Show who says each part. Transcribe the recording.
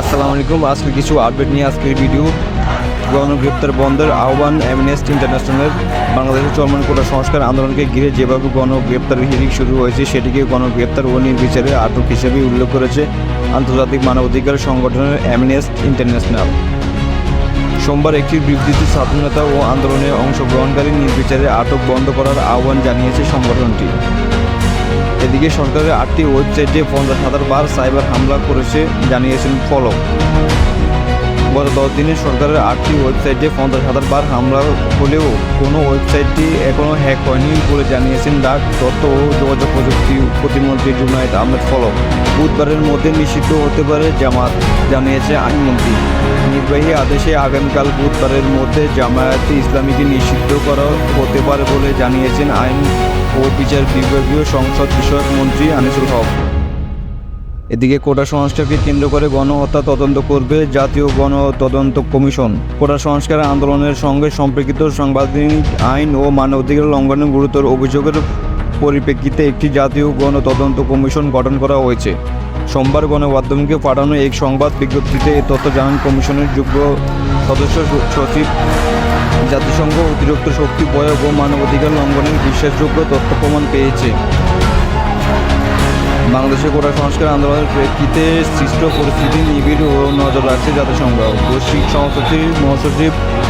Speaker 1: আসসালামু আলাইকুম আজকে কিছু আপডেট নিয়ে আজকের ভিডিও গণগ্রেপ্তার বন্ধের আহ্বান অ্যামনেস্ট ইন্টারন্যাশনালের বাংলাদেশের চরমান কোটা সংস্কার আন্দোলনকে ঘিরে যেভাবে গণগ্রেপ্তার হিয়ারিং শুরু হয়েছে সেটিকে গণগ্রেপ্তার ও নির্বিচারে আটক হিসেবে উল্লেখ করেছে আন্তর্জাতিক মানবাধিকার সংগঠনের অ্যামনেস্ট ইন্টারন্যাশনাল সোমবার একটি বিবৃতি স্বাধীনতা ও আন্দোলনে অংশগ্রহণকারী নির্বিচারে আটক বন্ধ করার আহ্বান জানিয়েছে সংগঠনটি এদিকে সরকারের আটটি ওয়েবসাইটে পঞ্চাশ হাজার বার সাইবার হামলা করেছে জানিয়েছেন ফলক গত দশ দিনে সরকারের আটটি ওয়েবসাইটে পঞ্চাশ হাজার বার হামলা হলেও কোনো ওয়েবসাইটটি এখনও হ্যাক হয়নি বলে জানিয়েছেন ডাক তথ্য ও যোগাযোগ প্রযুক্তি প্রতিমন্ত্রী জুনায়দ আহমেদ ফলক বুধবারের মধ্যে নিষিদ্ধ হতে পারে জামাত জানিয়েছে আইনমন্ত্রী নির্বাহী আদেশে আগামীকাল বুধবারের মধ্যে জামায়াতি ইসলামীকে নিষিদ্ধ করা হতে পারে বলে জানিয়েছেন আইন ও বিচার বিভাগীয় সংসদ বিষয়ক মন্ত্রী আনিসুল হক এদিকে কোটা সংস্কারকে কেন্দ্র করে গণহত্যা তদন্ত করবে জাতীয় গণ তদন্ত কমিশন কোটা সংস্কার আন্দোলনের সঙ্গে সম্পর্কিত সাংবাদিক আইন ও মানবাধিকার লঙ্ঘনের গুরুতর অভিযোগের পরিপ্রেক্ষিতে একটি জাতীয় গণ তদন্ত কমিশন গঠন করা হয়েছে সোমবার গণমাধ্যমকে পাঠানো এক সংবাদ বিজ্ঞপ্তিতে এ তথ্য জানান কমিশনের যোগ্য সদস্য সচিব জাতিসংঘ অতিরিক্ত শক্তি প্রয়োগ ও মানবাধিকার লঙ্ঘনের বিশ্বাসযোগ্য তথ্য প্রমাণ পেয়েছে বাংলাদেশে কোটা সংস্কার আন্দোলনের প্রেক্ষিতে সৃষ্ট পরিস্থিতি নিবিড় ও নজর রাখছে জাতিসংঘ বৈশ্বিক সহসচিব মহাসচিব